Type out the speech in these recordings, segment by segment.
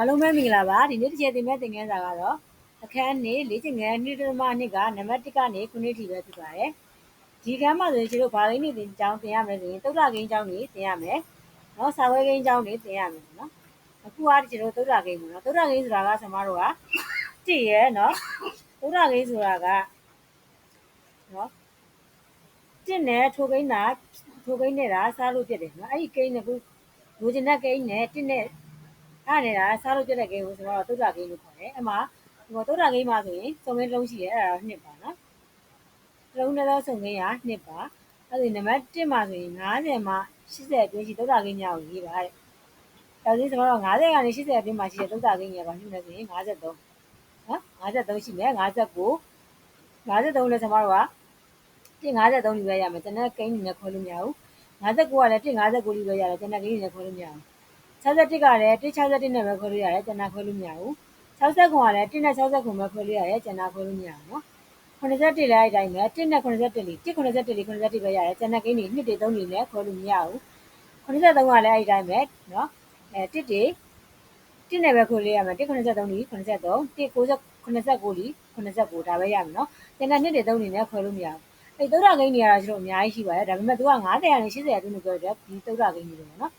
အားလုံးပဲမင်္ဂလာပါဒီနေ့တစ်ချက်သင်မဲ့သင်ခန်းစာကတော့အခန်းနေလေ့ကျင့်ခန်း2.2ကနံပါတ်1ကနေ9ထိပဲဖြစ်ပါတယ်ဒီခန်းမှာဆိုရင်ကျွန်တော်ဘာလိမ့်နေသင်ကြောင်းသင်ရမယ်ဆိုရင်သုဒ္ဓဂိမ်းကြောင်းနေသင်ရမယ်နော်စာဝဲဂိမ်းကြောင်းနေသင်ရမယ်နော်အခုကကျွန်တော်သုဒ္ဓဂိမ်းပေါ့နော်သုဒ္ဓဂိမ်းဆိုတာကဆမတို့ကတည်ရဲနော်သုဒ္ဓဂိမ်းဆိုတာကနော်တစ်နဲ့ထိုးဂိမ်းတာထိုးဂိမ်းနေတာစားလို့ပြတ်တယ်နော်အဲ့ဒီဂိမ်းကလူကျင်တဲ့ဂိမ်းနဲ့တစ်နဲ့ အဲ့နေတာစားလို့ပြတ်တဲ့ဂိမ်းကိုကျွန်တော်တို့သုဒ္ဓဂိမ်းလို့ခေါ်တယ်အမှဒီသုဒ္ဓဂိမ်းမှာဆိုရင်စုံဂိမ်းလုံးရှိတယ်အဲ့ဒါတော့နှစ်ပါနော်လုံးနဲ့တော့စုံဂိမ်းကနှစ်ပါအဲ့ဒီနံပါတ်1မှာဆိုရင်90မှာ80အတွင်းရှိသုဒ္ဓဂိမ်းများကိုရေးပါတဲ့ဒါဆိုရင်ကျွန်တော်တို့90ကနေ80အတွင်းမှာရှိတဲ့သုဒ္ဓဂိမ်းကြီးကဘာဖြစ်လဲဆိုရင်53နော်53ရှိမယ်59 53လည်းကျွန်တော်တို့က153လူပဲရမယ်ကျွန်တော်ကိန်းနေနဲ့ခေါ်လို့မရဘူး59ကလည်း159လူပဲရတယ်ကျွန်တော်ကိန်းနေနဲ့ခေါ်လို့မရဘူး 61ကလည်း161နဲ့ပဲခေါ်လို့ရတယ်ကျွန်တော်ခေါ်လို့မရဘူး69ကလည်း1နဲ့69ပဲခေါ်လို့ရတယ်ကျွန်တော်ခေါ်လို့မရဘူးနော်81လည်းအဲ့တိုင်းပဲ1နဲ့81လီ181လီ81ပဲရတယ်ကျွန်တော်ကိန်းနေ2တေ3လီနဲ့ခေါ်လို့မရဘူး83ကလည်းအဲ့တိုင်းပဲနော်အဲ1တေ1နဲ့ပဲခေါ်လို့ရမယ်183လီ83 190 89လီ89ဒါပဲရမယ်နော်ကျွန်တော်2တေ3လီနဲ့ခေါ်လို့မရဘူးအဲသုဒ္ဓဂိမ်းတွေကတော့ကျွန်တော်အများကြီးရှိပါတယ်ဒါပေမဲ့သူက90ကနေ80အတွင်းလို့ပြောတယ်ဒီသုဒ္ဓဂိမ်းတွေပေါ့နော်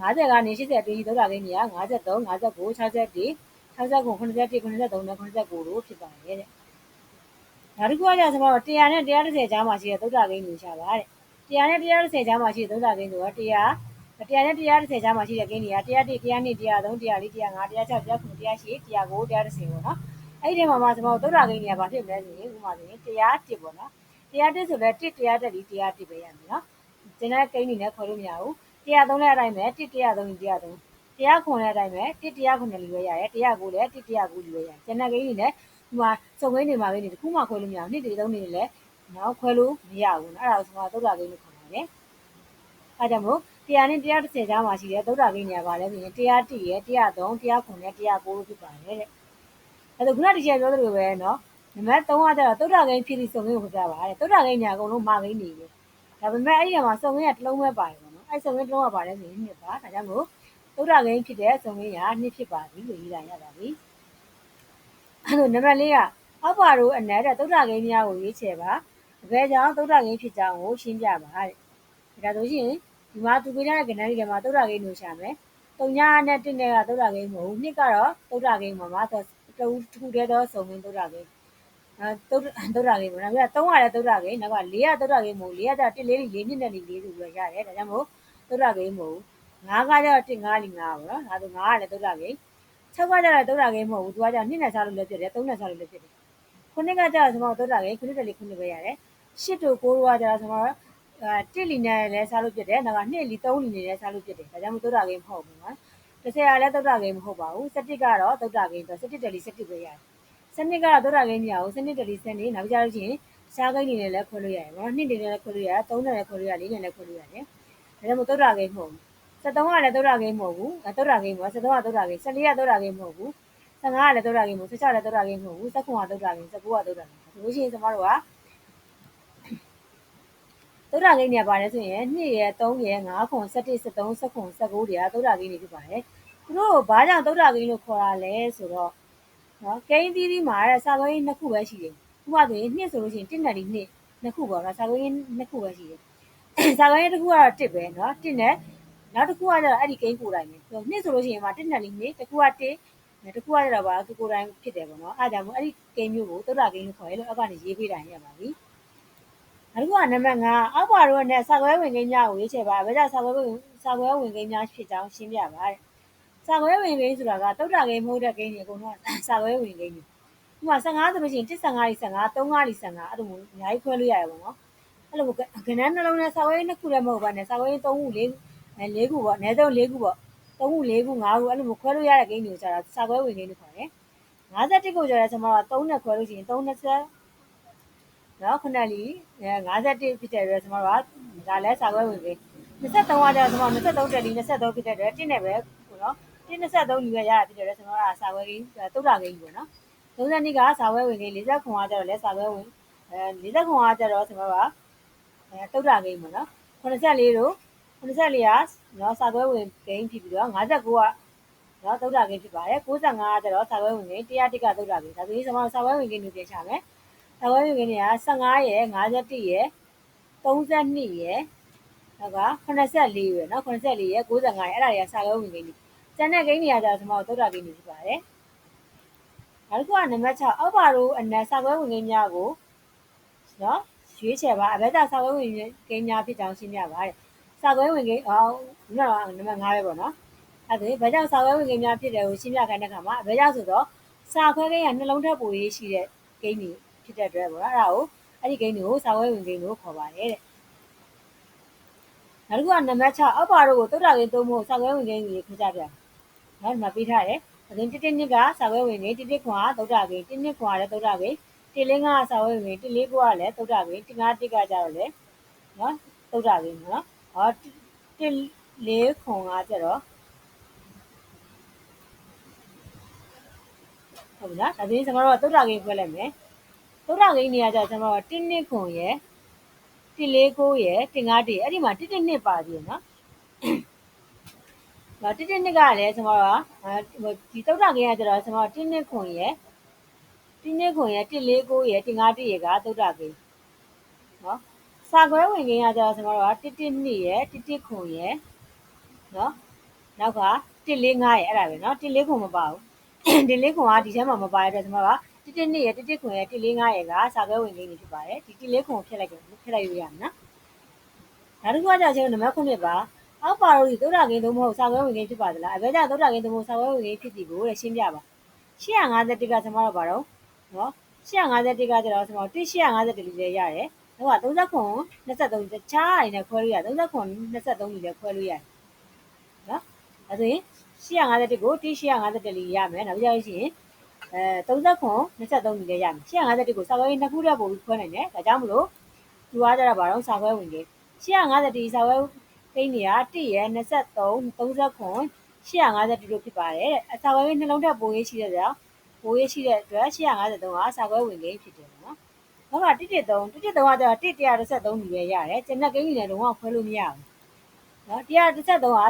90ကနေ80အတွင်းဒီသုဒ္ဓဂိမ်းတွေက53 59 61 69 81 83နဲ့89လို့ဖြစ်ပါတယ်တဲ့နောက်တစ်ခုကကျကျွန်တော်100နဲ့130ကြားမှာရှိတဲ့သုဒ္ဓဂိမ်းတွေရှာပါတဲ့100နဲ့130ကြားမှာရှိတဲ့သုဒ္ဓဂိမ်းဆိုတော့100 100နဲ့130ကြားမှာရှိတဲ့ဂိမ်းတွေက101 102 103 104 105 106 109 108 109 110ပေါ့နော်အဲ့ဒီထဲမှာမှကျွန်တော်သုဒ္ဓဂိမ်းတွေကဘာဖြစ်မလဲဆိုရင်ဥပမာဆိုရင်101ပေါ့နော်တရားတစ်ဆိုလည်းတစ်တရားတက်ပြီးတရားတစ်ပဲရမယ်နော်ကျန်တဲ့ကိန်းနေနဲ့ခေါ်လို့မရဘူး 103လည်းအတိုင်းပဲ1 103 103တရားခွန်လည်းအတိုင်းပဲ1 109လည်းလွယ်ရတယ်တရားကိုလည်း1 109လွယ်ရတယ်ကျန်တဲ့ကိန်းတွေလည်းဒီမှာစုံကိန်းတွေမှာပဲနေတခုမှခွဲလို့မရဘူးနှစ်တွေသုံးတွေလည်းနောက်ခွဲလို့မရဘူးနော်အဲ့ဒါကိုဆိုတာသုဒ္ဓကိန်းလို့ခေါ်ပါတယ်အဲ့ဒါမို့တရားနဲ့တရား30ကြားမှာရှိတယ်သုဒ္ဓကိန်းညာပါလဲဆိုရင်တရား1ရယ်103 109နဲ့109လို့ဖြစ်ပါတယ်တဲ့အဲ့ဒါခုနတည်းကပြောသလိုပဲနော်နံပါတ်3ကကျတော့သုဒ္ဓကိန်းဖြစ်ပြီးစုံကိန်းကိုခေါ်ကြပါတယ်သုဒ္ဓကိန်းညာအကုန်လုံးမကိန်းနေတယ်ဒါပေမဲ့အဲ့ဒီမှာစုံကိန်းကတစ်လုံးပဲပါတယ် အဲ့စုံကိန်းတစ်လုံးကပါတယ်ဆိုရင်နှစ်ပါဒါကြောင့်မို့သုဒ္ဓဂိမ်းဖြစ်တဲ့စုံကိန်းကနှစ်ဖြစ်ပါပြီလို့ရေးလိုက်ရပါပြီအဲ့လိုနံပါတ်4ကအောက်ပါတို့အနက်တဲ့သုဒ္ဓဂိမ်းများကိုရွေးချယ်ပါအဘယ်ကြောင့်သုဒ္ဓဂိမ်းဖြစ်ကြောင်းကိုရှင်းပြပါတဲ့ဒါဆိုရင်ဒီမှာသူပေးထားတဲ့ကဏ္ဍတွေမှာသုဒ္ဓဂိမ်းကိုရှာမယ်တုံညာနဲ့တစ်နဲ့ကသုဒ္ဓဂိမ်းမဟုတ်ဘူးနှစ်ကတော့သုဒ္ဓဂိမ်းမှာမှာတူတစ်ခုတည်းသောစုံကိန်းသုဒ္ဓဂိမ်းအဲသုဒ္ဓသုဒ္ဓဂိမ်းပေါ့နော်ပြီးတော့3ကလည်းသုဒ္ဓဂိမ်းနောက်က4ကသုဒ္ဓဂိမ်းမဟုတ်4ကကျ1လေး4နှစ်နဲ့4ဆိုပြီးတော့ရတယ်ဒါကြောင့်မို့ သုဒ္ဓဂိမ်းမဟုတ်5ကကျတော့1 5လီ5ပေါ့နော်ဒါဆို5ကလည်းသုဒ္ဓဂိမ်း6ကကျတော့သုဒ္ဓဂိမ်းမဟုတ်ဘူးသူကကျ2နဲ့စားလို့လည်းဖြစ်တယ်3နဲ့စားလို့လည်းဖြစ်တယ်ခုနှစ်ကကျတော့ကျွန်တော်သုဒ္ဓဂိမ်းခုနှစ်တလီခုနှစ်ပဲရတယ်8တို့9တို့ကကျတော့ကျွန်တော်အဲ1လီနဲ့လည်းစားလို့ဖြစ်တယ်နောက်က2လီ3လီနဲ့လည်းစားလို့ဖြစ်တယ်ဒါကြောင့်မို့သုဒ္ဓဂိမ်းမဟုတ်ဘူးနော်30ကလည်းသုဒ္ဓဂိမ်းမဟုတ်ပါဘူး17ကတော့သုဒ္ဓဂိမ်းဆို17တလီ17ပဲရတယ်စနစ်ကတော့သောတာကိန်းကြီးအောင်စနစ်တလီစနစ်နောက်ကြလို့ရှိရင်ရှားကိန်းနေနဲ့လည်းခွဲလို့ရတယ်နော်နှစ်နေနဲ့လည်းခွဲလို့ရတယ်သုံးနဲ့လည်းခွဲလို့ရတယ်လေးနဲ့လည်းခွဲလို့ရတယ်ဒါ ကြောင့်မို့သောတာကိန်းမဟုတ်ဘူး73ကလည်းသောတာကိန်းမဟုတ်ဘူးအဲသောတာကိန်းပေါ့73ကသောတာကိန်း14ကသောတာကိန်းမဟုတ်ဘူး15ကလည်းသောတာကိန်းမဟုတ်16လည်းသောတာကိန်းမဟုတ်ဘူး19ကသောတာကိန်း19ကသောတာကိန်းဆိုလို့ရှိရင်ကျမတို့ကသုဒ္ဓဂိမ်းတွေပါတယ်ဆိုရင်2ရယ်3ရယ်5ခွန်17 73 19 19တွေကသုဒ္ဓဂိမ်းတွေဖြစ်ပါတယ်သူတို့ဘာကြောင့်သုဒ္ဓဂိမ်းလို့ခေါ်တာလဲဆိုတော့နော်ကိန်းသီးသီးမှာတဲ့စာကွင်းနှစ်ခုပဲရှိတယ်ဥပမာဆိုရင်နှစ်ဆိုလို့ရှိရင်တစ်နဲ့ဒီနှစ်နှစ်ခုပေါ့နော်စာကွင်းနှစ်ခုပဲရှိတယ် စာကွင်းတစ်ခုကတော့တစ်ပဲနော်တစ်နဲ့နောက်တစ်ခုကကျတော့အဲ့ဒီကိန်းကိုယ်တိုင်ပဲနှစ်ဆိုလို့ရှိရင်မှာတစ်နဲ့ဒီနှစ်တစ်ခုကတစ်တစ်ခုကကျတော့ဘာသူကိုယ်တိုင်ဖြစ်တယ်ပေါ့နော်အဲ့ဒါကြောင့်မို့အဲ့ဒီကိန်းမျိုးကိုသုဒ္ဓကိန်းလို့ခေါ်ရလို့အောက်ကနေရေးပေးတာရပါပြီနောက်တစ်ခုကနံပါတ်5အောက်ပါတော့နဲ့စာကွဲဝင်ကိန်းများကိုရွေးချယ်ပါဘယ်ကြောင့်စာကွဲဝင်စာကွဲဝင်ကိန်းများဖြစ်ကြောင်းရှင်းပြပါတဲ့စာခွဲဝင်ကိန်းဆိုတာကတုတ်တာကိန်းမဟုတ်တဲ့ကိန်းတွေအကုန်လုံးစာခွဲဝင်ကိန်းတွေဥပမာ15ဆိုလို့ရှိရင်115လီ15 35လီ15အဲ့လိုမျိုးအများကြီးခွဲလို့ရတယ်ပေါ့နော် အဲ့လိုကဏ္ဍနှလုံးနဲ့စာခွဲနှစ်ခုလည်းမဟုတ်ပါနဲ့စာခွဲ3ခု4အဲ4ခုပေါ့အနည်းဆုံး4ခုပေါ့3ခု4ခု5ခုအဲ့လိုမျိုးခွဲလို့ရတဲ့ကိန်းတွေကိုကျတော့စာခွဲဝင်ကိန်းလို့ခေါ်တယ်51ကိုကျတော့ကျွန်တော်က3နဲ့ခွဲလို့ရှိရင်320နော်ခုနလီ51ဖြစ်တဲ့အတွက်ကျွန်တော်ကဒါလည်းစာခွဲဝင်ကိန်း23ကကျတော့ကျွန်တော်23တက်လီ23ဖြစ်တဲ့အတွက်1နဲ့ပဲနော်123လူပဲရတာဖြစ်တယ်လေကျွန်တော်ကစာဝဲကြီးတုတ်တာကြီးပေါ့နော်32ကစာဝဲဝင်ကြီး40ခွန်ကကျတော့လဲစာဝဲဝင်အဲ40ခွန်ကကျတော့ကျွန်တော်က အဲတုတ်တာကြီးပေါ့နော်84တို့84ကနော်စာဝဲဝင်ဂိမ်းဖြစ်ပြီးတော့59ကနော်သုဒ္ဓဂိမ်းဖြစ်ပါတယ်65ကကျတော့စာခွဲဝင်ကိန်း101ကသုဒ္ဓဂိမ်းဒါဆိုရင်ကျွန်တော်စာခွဲဝင်ကိန်းကိုပြင်ချမယ်စာခွဲဝင်ကိန်းတွေက15ရယ်51ရယ်32ရယ်နောက်က84ရယ်နော်84ရယ်95ရယ်အဲ့ဒါတွေကစာခွဲဝင်ကိန်းတွေကျန်တဲ့ကိန်းတွေကကျတော့ကျွန်တော်သုဒ္ဓဂိမ်းတွေဖြစ်ပါတယ်နောက်တစ်ခုကနံပါတ်6အောက်ပါတို့အနက်စာခွဲဝင်ကိန်းများကိုနော် ရွေးချယ်ပါအဘက်တာစာခွဲဝင်ကိန်းများဖြစ်ကြောင်းရှင်းပြပါတဲ့စာခွဲဝင်ကိန်းအော်ဒီမှာနံပါတ်5ပဲပေါ့နော်အဲ့ဒါဘယ်ကြောင့်စာခွဲဝင်ကိန်းများဖြစ်တယ်ကိုရှင်းပြခိုင်းတဲ့အခါမှာဘယ်ကြောင့်ဆိုတော့စာခွဲကိန်းကနှလုံးထပ်ပိုရေးရှိတဲ့ကိန်းတွေဖြစ်တဲ့အတွက်ပေါ့နော်အဲ့ဒါကိုအဲ့ဒီကိန်းတွေကိုစာခွဲဝင်ကိန်းလို့ခေါ်ပါတယ်တဲ့နောက်တစ်ခုကနံပါတ်6အောက်ပါတို့ကိုတုတ်တာကိန်းသုံးဖို့စာခွဲဝင်ကိန်းကြီးခကြပြနော်ဒီမှာပေးထားတယ်အရင်တစ်တစ်နှစ်ကစာခွဲဝင်ကိန်းတစ်တစ်ခွာတုတ်တာကိန်းတစ်နှစ်ခွာလည်းတုတ်တာကိန်း တစ်လေးကစာခွဲဝင်ကိန်းတစ်လေးခွာလည်းတုတ်တာကိန်းတစ်ငါးတစ်ကကြတော့လေနော်တုတ်တာကိန်းနော်ဟောတစ်လေးခွန်ကကြတော့ဟုတ်ပြီနော်ဒါပြင်ကျွန်တော်တို့ကသုဒ္ဓဂိမ်းခွဲလိုက်မယ်သုဒ္ဓဂိမ်းနေရာကျကျွန်တော်က1နှစ်ခွန်ရယ်149ရယ်151အဲ့ဒီမှာ112ပါသေးတယ်နော်ဒါ112ကလည်းကျွန်တော်ကဒီသုဒ္ဓဂိမ်းကကျတော့ကျွန်တော်1နှစ်ခွန်ရ ယ်1နှစ်ခွန်ရယ်149ရယ်151ရယ်ကသုဒ္ဓဂိမ်းနော်စာခွဲဝင်ကိန်းကကျတော့ကျွန်တော်က112ရယ်1ခွန်ရယ်နော်နောက်က145ရယ်အဲ့ဒါပဲနော်149ခွန်မပါဘူးဒီလေးခွန်ကဒီထဲမှာမပါရတဲ့ကျွန်တော်ကတစ်တစ်နှစ်ရတစ်တစ်ခွန်ရတစ်လေးငါးရကစာခွဲဝင်ကိန်းတွေဖြစ်ပါတယ်ဒီတစ်လေးခွန်ဖြတ်လိုက်ကြဖြတ်လိုက်လို့ရမယ်နော်နောက်တစ်ခုကကြာချင်းနံပါတ်9ပါအောက်ပါလို့ဒီသုဒ္ဓဂိန်းသုံးမဟုတ်စာခွဲဝင်ကိန်းဖြစ်ပါသလားအဘဲကြသုဒ္ဓဂိန်းသုံးမဟုတ်စာခွဲဝင်ကိန်းဖြစ်သည်ကိုလည်းရှင်းပြပါ851ကကျွန်တော်တို့ပါတော့ နော်851ကကျတော့ကျွန်တော်1851လေးလည်းရတယ်တော့30ခွန်23တခြားအိမ်နဲ့ခွဲလို့ရ30ခွန်23လေးလည်းခွဲလို့ရတယ်နော်အဲဆိုရင်851ကို1851လေးရမယ်နောက်ပြရရှိရင်အဲ30ခွန်23လေးလည်းရမယ်851ကိုစာခွဲနှစ်ခုတည်းပို့ပြီးခွဲနိုင်တယ်ဒါကြောင့်မလို့သူကကြတော့ဘာတော့စာခွဲဝင်ကြီး851စာခွဲကိန်းတွေက1ရယ်23 30ခွန်851တို့ဖြစ်ပါတယ်အစာခွဲနှလုံးထပ်ပိုးရေးရှိတဲ့ကြောင့် ပိုးရေးရှိတဲ့အတွက်853ကစာခွဲဝင်ကိန်းဖြစ်တယ်နော်။နောက်က1 1 3 1 1 3ကတော့1 133ညီပဲရတယ်။ကျန်တဲ့ကိန်းတွေလည်းလုံးဝခွဲလို့မရဘူး။နော်133က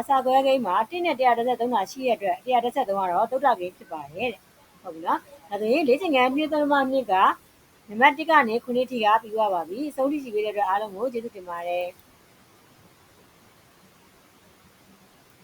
စာခွဲကိန်းမှာ1နဲ့133တာရှိရတဲ့အတွက်133ကတော့သုဒ္ဓကိန်းဖြစ်ပါတယ်တဲ့။ဟုတ်ပြီနော်။ဒါဆိုရင်လေ့ကျင့်ခန်း2.2ကနံပါတ်1ကနေ9ထိကပြီးသွားပါပြီ။အဆုံးထိရှိပေးတဲ့အတွက်အားလုံးကိုကျေးဇူးတင်ပါတယ်။